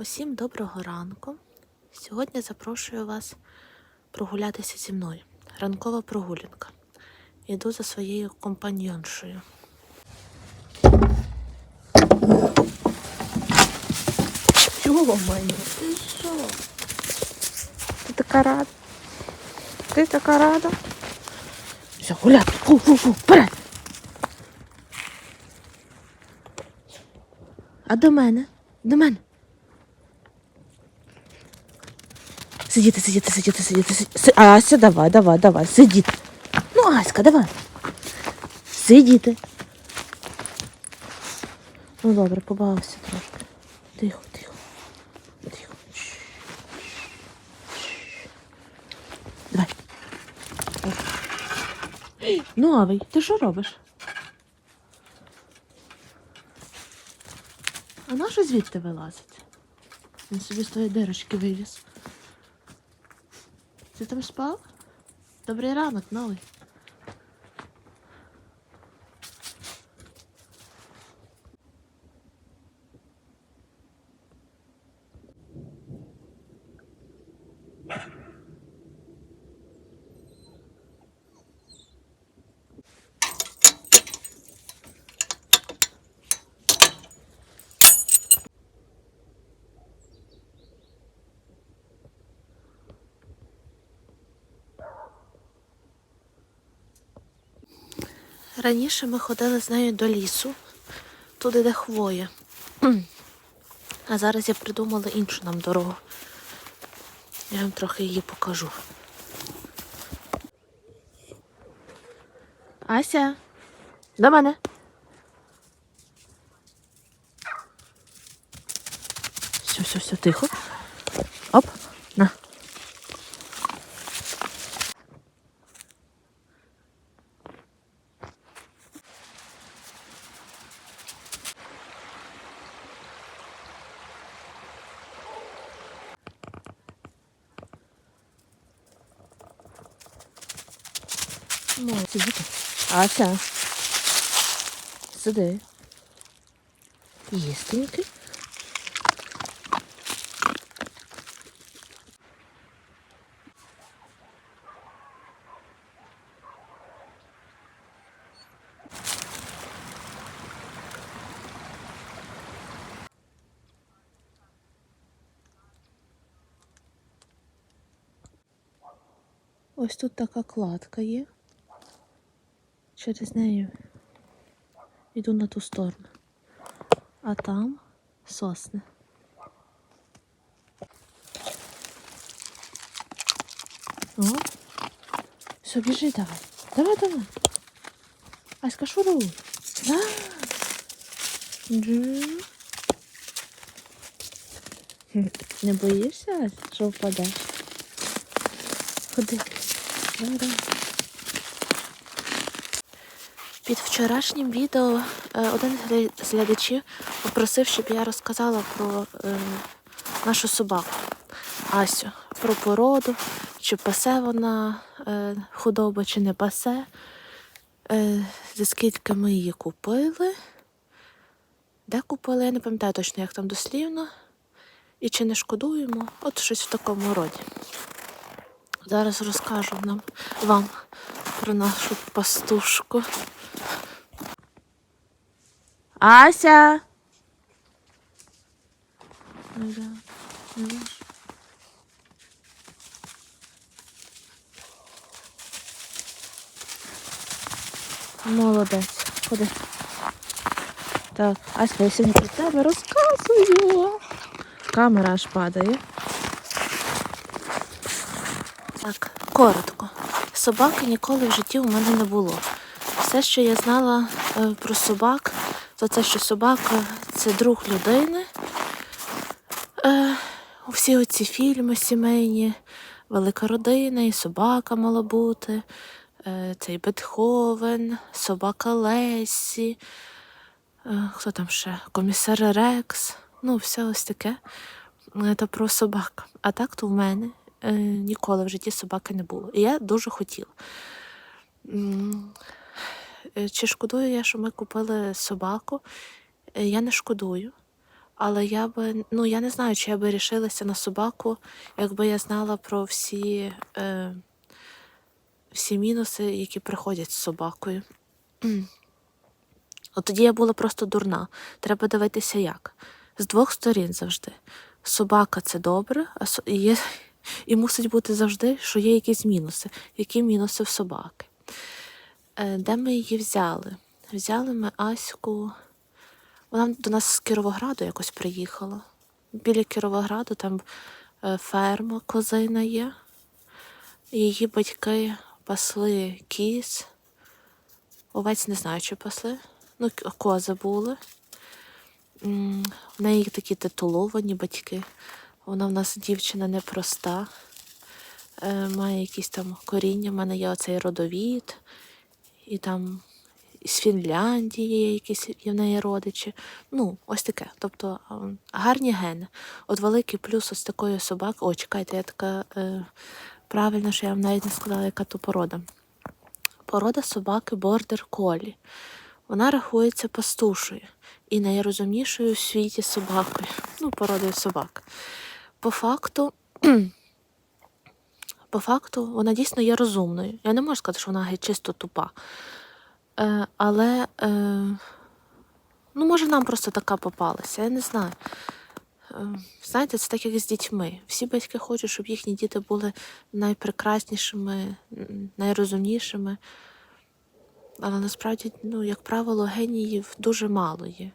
Усім доброго ранку. Сьогодні запрошую вас прогулятися зі мною. Ранкова прогулянка. Йду за своєю компаньоншою. Чого мене? Ти що? Ти така рада? Ти така рада? Все, гуляти. Фу-фу-фу, вперед! А до мене? До мене. Сидіти, сидіти, сидіти, сидіти. сидіти. Ася, давай, давай, давай, сидіти. Ну, Аська, давай. Сидіти. Ну добре, побавився трошки. Тихо, тихо. Тихо. Давай. Ну, Авий, ти що робиш? А нащо звідти вилазить? Він собі з тої дирочки виліз. Ти там спав? Добрий ранок, новий. Раніше ми ходили з нею до лісу, туди, де хвоя. А зараз я придумала іншу нам дорогу. Я вам трохи її покажу. Ася, до мене. Все, все, все, тихо. Оп, на. Ну, сидіти. Ася. Сиди. Їстенький. Ось тут така кладка є. Через неї йду на ту сторону. А там сосни. О, все, біжи давай. Давай, давай. Аська, шуруй. Да. Джу. Не боїшся, Ась, що впадеш? Ходи. Давай, давай. Під вчорашнім відео е, один з глядачів попросив, щоб я розказала про е, нашу собаку Асю, про породу, чи пасе вона е, худоба, чи не пасе, за скільки ми її купили, де купили, я не пам'ятаю точно, як там дослівно, і чи не шкодуємо, от щось в такому роді. Зараз розкажу нам вам про нашу пастушку. Ася. Молодець. Ходи. Так, Ася, я сьогодні про тебе розказую. Камера аж падає. Так, коротко. Собаки ніколи в житті у мене не було. Все, що я знала е, про собак, то це, що собака це друг людини. Е, всі оці фільми сімейні, велика родина, і собака мала бути, е, цей Бетховен, собака Лесі, е, хто там ще? Комісар Рекс. Ну, все ось таке. То про собак. А так то в мене е, ніколи в житті собаки не було. І я дуже хотіла. Е, Чи шкодую я, що ми купили собаку? Е, Я не шкодую. Але я би, ну я не знаю, чи я би рішилася на собаку, якби я знала про всі, е, всі мінуси, які приходять з собакою. От тоді я була просто дурна. Треба дивитися як. З двох сторін завжди. Собака це добре, а со- і, є, і мусить бути завжди, що є якісь мінуси. Які мінуси в собаки? Е, де ми її взяли? Взяли ми Аську. Вона до нас з Кіровограду якось приїхала. Біля Кіровограду там е, ферма козина є. Її батьки пасли кіз. Овець не знаю, чи пасли. Ну, кози були. В неї такі титуловані батьки. Вона в нас дівчина непроста. Е, має якісь там коріння. У мене є оцей родовід, і там з Фінляндії якісь в неї родичі. Ну, ось таке. Тобто гарні гени. От великий плюс ось такої собаки. О, чекайте, я така е, правильно, що я вам навіть не сказала, яка то порода. Порода собаки бордер колі. Вона рахується пастушою і найрозумнішою у світі собакою. Ну, породою собак. По факту, по факту, вона дійсно є розумною. Я не можу сказати, що вона чисто тупа. Е, але, е, ну, може, нам просто така попалася, я не знаю. Е, знаєте, це так, як з дітьми. Всі батьки хочуть, щоб їхні діти були найпрекраснішими, найрозумнішими. Але насправді, ну, як правило, геніїв дуже мало є.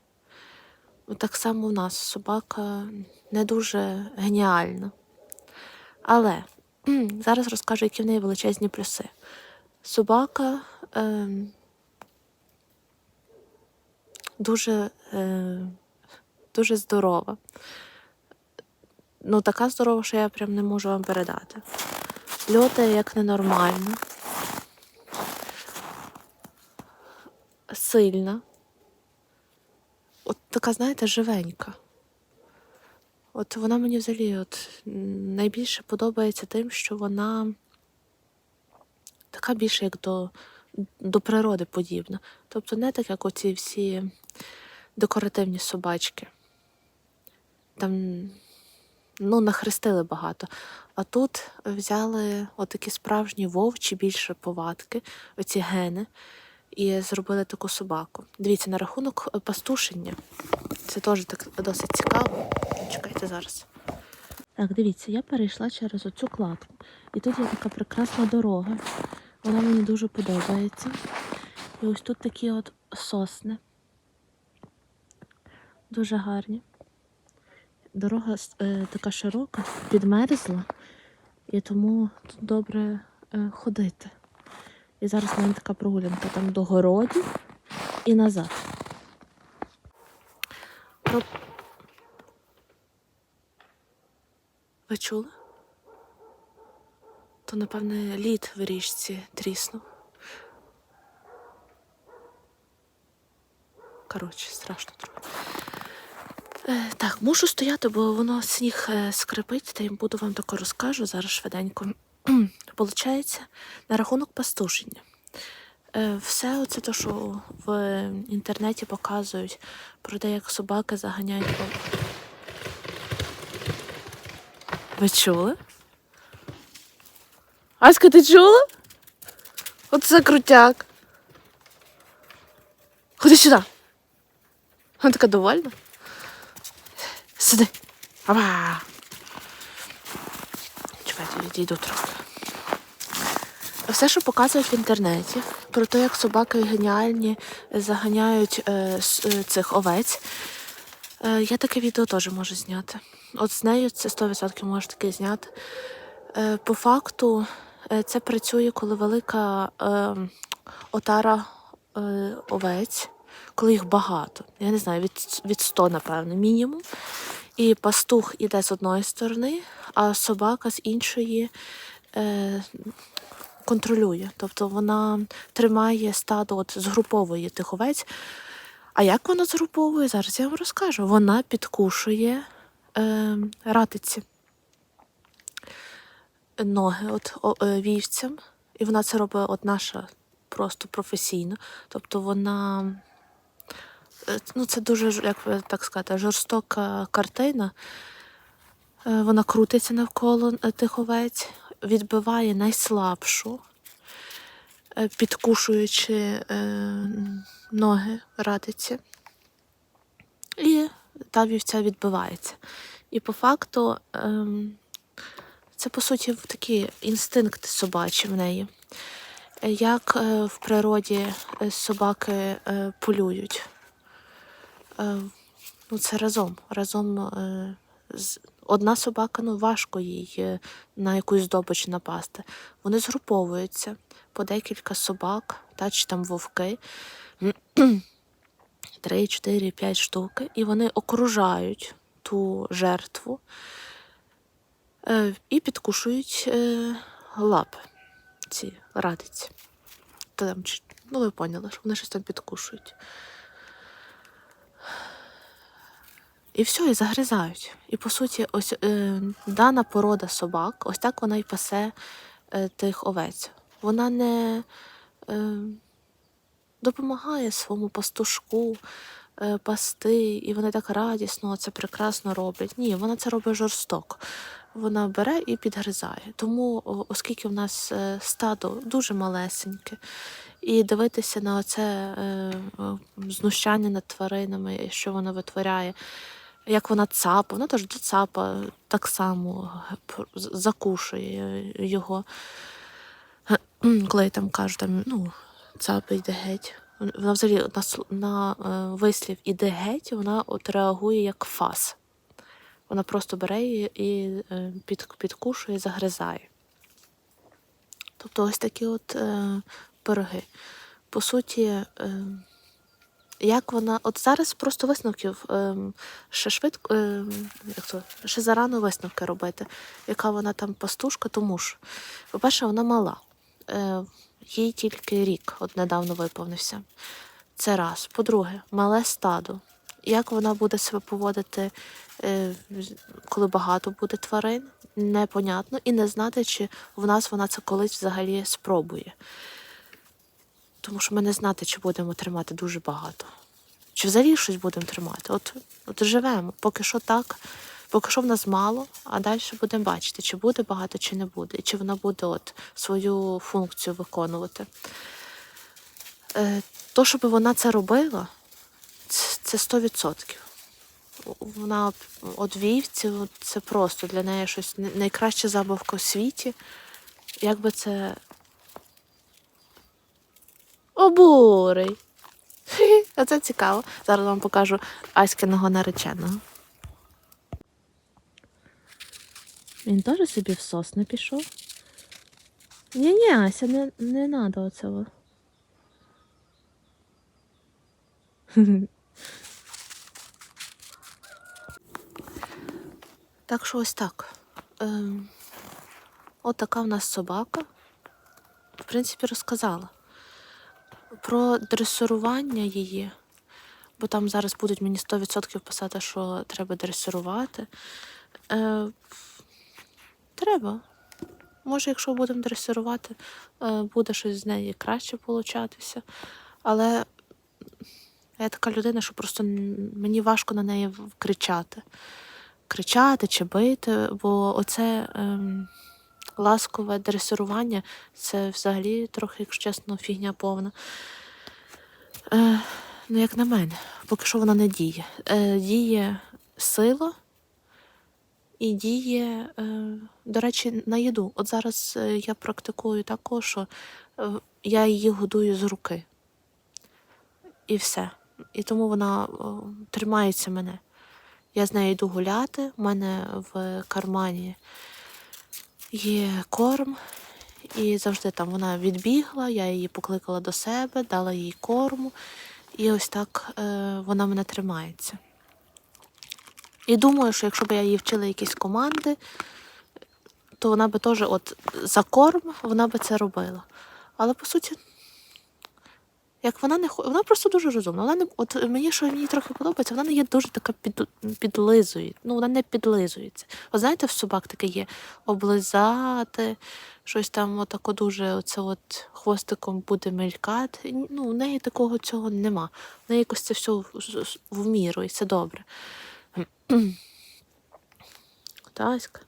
Так само в нас собака не дуже геніальна. Але зараз розкажу, які в неї величезні плюси. Собака ем, дуже, е, дуже здорова. Ну, така здорова, що я прям не можу вам передати. Льотає як ненормально. Сильна. От така, знаєте, живенька. От вона мені взагалі от, найбільше подобається тим, що вона така більше як до, до природи подібна. Тобто не так, як оці всі декоративні собачки. Там ну, нахрестили багато. А тут взяли отакі справжні вовчі більше повадки, оці гени, і зробили таку собаку. Дивіться, на рахунок е, пастушення. Це теж так досить цікаво. Чекайте зараз. Так, дивіться, я перейшла через оцю кладку. І тут є така прекрасна дорога. Вона мені дуже подобається. І ось тут такі от сосни. Дуже гарні. Дорога е, така широка, підмерзла, і тому тут добре е, ходити. І зараз в мене така прогулянка там до городів і назад. Про... Ви чули? То, напевне, лід в річці тріснув. Коротше, страшно трохи. Е, так, мушу стояти, бо воно сніг е, скрипить, та й буду вам тако розкажу зараз швиденько. Получається, на рахунок пастушення. Е, все оце те, що в інтернеті показують про те, як собаки заганяють. Ви чули? Аська, ти чула? Оце крутяк. Ходи сюди. Вона така довольна. Сиди. Опа. Чекайте, відійду трохи. Все, що показують в інтернеті, про те, як собаки геніальні заганяють е, е, цих овець. Е, я таке відео теж можу зняти. От з нею це 100% можу таке зняти. Е, по факту, е, це працює, коли велика е, отара е, овець, коли їх багато. Я не знаю, від, від 100, напевно, мінімум. І пастух іде з одної сторони, а собака з іншої е, контролює. Тобто вона тримає стадо, от згруповує тих овець. А як вона згруповує? Зараз я вам розкажу. Вона підкушує е, ратиці ноги от, о, е, вівцям, і вона це робить от наша просто професійно. Тобто вона е, ну, це дуже, як так сказати, жорстока картина. Е, Вона крутиться навколо е, тих овець, відбиває найслабшу, е, підкушуючи е, ноги радиці. І та вівця відбивається. І по факту ем, це по суті такі інстинкти собачі в неї. Як е, в природі собаки полюють. Ну, це разом. Разом з... одна собака, ну важко їй е, на якусь здобич напасти. Вони згруповуються по декілька собак, та чи там вовки. Три, чотири, п'ять штуки, і вони окружають ту жертву е, і підкушують е, лапи ці радиці. Та там, ну, ви поняли, що вони щось там підкушують. І все, і загризають. І по суті, ось е, дана порода собак, ось так вона і пасе е, тих овець. Вона не е, допомагає своєму пастушку е, пасти, і вони так радісно це прекрасно роблять. Ні, вона це робить жорстоко. Вона бере і підгризає. Тому, оскільки в нас е, стадо дуже малесеньке, і дивитися на це е, е, знущання над тваринами, що вона витворяє, як вона цапа, вона теж цапа так само закушує його. Коли там кажу, там, ну, цапа йде геть. Вона взагалі на, на е, вислів іде геть, вона от реагує як фас. Вона просто бере її і е, під, підкушує, загризає. Тобто ось такі от е, пироги. По суті, е, як вона. От зараз просто висновків е, ще швидко, е, як то, ще зарано висновки робити, яка вона там пастушка, тому що, по-перше, вона мала. Е, їй тільки рік от недавно виповнився. Це раз. По-друге, мале стадо. Як вона буде себе поводити, е, коли багато буде тварин, непонятно, і не знати, чи в нас вона це колись взагалі спробує. Тому що ми не знати, чи будемо тримати дуже багато. Чи взагалі щось будемо тримати. От, от живемо. Поки що так, поки що в нас мало, а далі будемо бачити, чи буде багато, чи не буде, і чи вона буде от свою функцію виконувати. Е, то, щоб вона це робила, це- це 100%. Вона от вівці, це просто для неї щось най- найкраща забавка у світі. Як би це. Обурий. А це цікаво. Зараз вам покажу Аськиного нареченого. Він теж собі в сосни пішов. Ні-ні, Ася, не, не надо оцього. Так що ось так. Ем, от така в нас собака. В принципі, розказала. Про дресирування її, бо там зараз будуть мені 100% писати, що треба дресирувати. Е, треба. Може, якщо будемо дресирувати, е, буде щось з неї краще получатися. Але я така людина, що просто мені важко на неї кричати. Кричати чи бити, бо оце ем, ласкове дресирування це взагалі трохи, якщо чесно, фігня повна. Е, ну, як на мене, поки що вона не діє. Е, діє сила і діє, е, до речі, на їду. От зараз е, я практикую також, що е, я її годую з руки. І все. І тому вона о, тримається мене. Я з нею йду гуляти, у мене в кармані є корм, і завжди там вона відбігла, я її покликала до себе, дала їй корму, і ось так е, вона мене тримається. І думаю, що якщо б я її вчила якісь команди, то вона би теж от за корм вона би це робила. Але по суті, Як вона не вона просто дуже розумна. Вона не от мені, що мені трохи подобається, вона не є дуже така під, підлизує. Ну, вона не підлизується. От знаєте, в собак таке є облизати, щось там отако дуже оце от хвостиком буде мелькати. Ну, в неї такого цього нема. В неї якось це все в, в- міру, і все добре. Таська.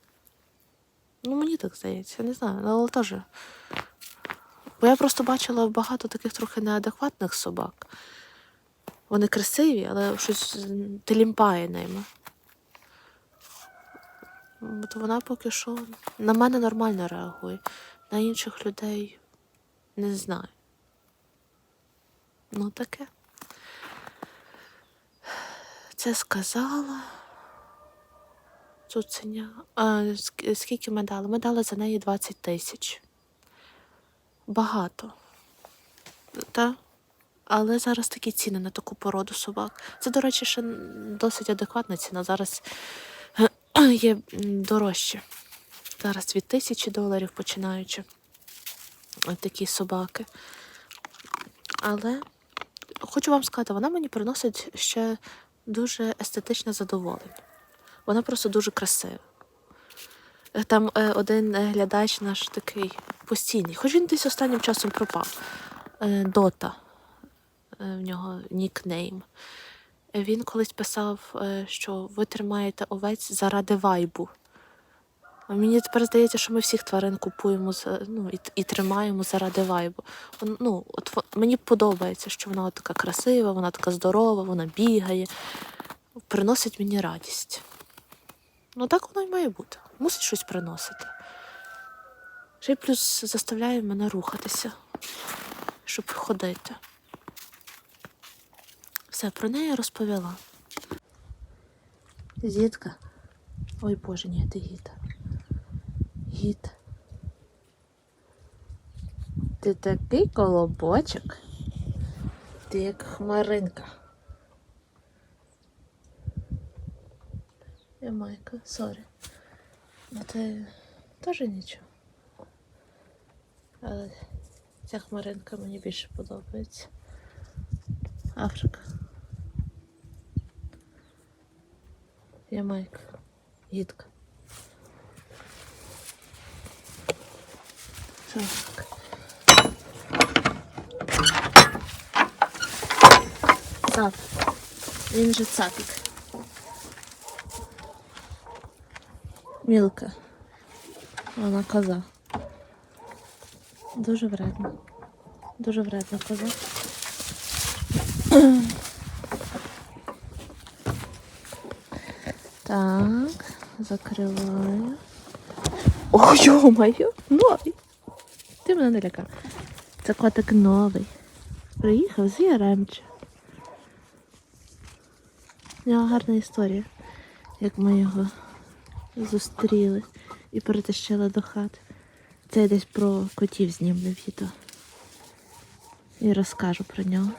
Ну, мені так здається, не знаю, але теж. Бо я просто бачила багато таких трохи неадекватних собак. Вони красиві, але щось телімпає ними. От вона поки що на мене нормально реагує. На інших людей не знаю. Ну таке. Це сказала. Цуценя. А, скільки ми дали? Ми дали за неї 20 тисяч. Багато. Та? Але зараз такі ціни на таку породу собак. Це, до речі, ще досить адекватна ціна. Зараз є дорожче. Зараз від тисячі доларів починаючи. Такі собаки. Але хочу вам сказати, вона мені приносить ще дуже естетичне задоволення. Вона просто дуже красива. Там е, один е, глядач наш такий постійний, хоч він десь останнім часом пропав. Е, Дота. Е, в нього нікнейм. Е, Він колись писав, що ви тримаєте овець заради вайбу. А мені тепер здається, що ми всіх тварин купуємо ну, і, і тримаємо заради вайбу. Ну, от мені подобається, що вона така красива, вона така здорова, вона бігає, приносить мені радість. Ну так воно й має бути. Мусить щось приносити. Ще й плюс заставляє мене рухатися, щоб ходити. Все, про неї розповіла. Зітка. Ой Боже, ні, ти гід. Гід. Ти такий колобочок. Ти як хмаринка. Я майка, сорі. Ну ти теж нічого. Але ця хмаринка мені більше подобається. Африка. Ямайка. Гідка. Так. Цап. Він же цапік. Мілка. Вона коза. Дуже вредна. Дуже вредна коза. Так, закриваю. О, йо-моє, новий. Ти мене не лякав. Це котик новий. Приїхав з Яремча. У нього гарна історія, як ми його зустріли і перетащили до хати. Це я десь про котів знімлю відео. І розкажу про нього.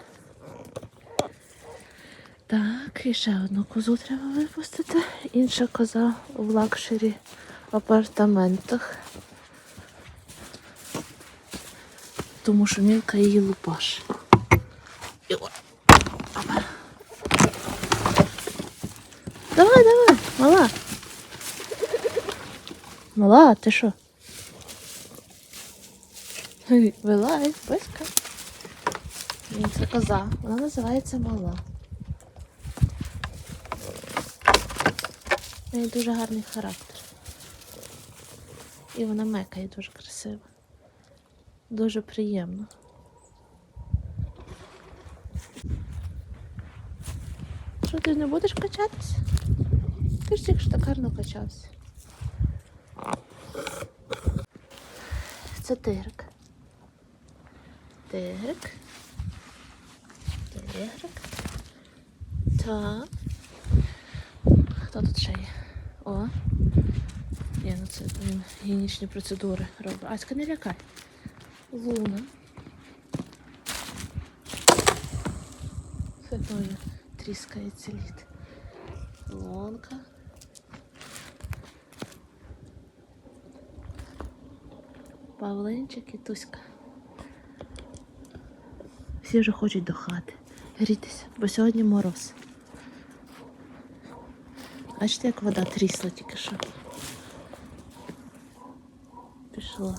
Так, і ще одну козу треба випустити. Інша коза в лакшері апартаментах. Тому що мілка її лупаш. Давай, давай, мала. Мала, ти що? Гей, Вилай, писка. Це коза. Вона називається мала. В неї дуже гарний характер. І вона мекає дуже красиво. Дуже приємно. Що ти не будеш качатися? Ти ж тільки що так качався. Це тигрик. Тигрик. Тигрик. Так. Хто тут ще є? О. Ні, ну це він гігієнічні процедури робить. Аська, не лякай. Луна. Це тріскається лід. Лонка. Павлинчик і Туська. Всі вже хочуть до хати. Грітися, бо сьогодні мороз. Бачите, як вода трісла тільки що. Пішла.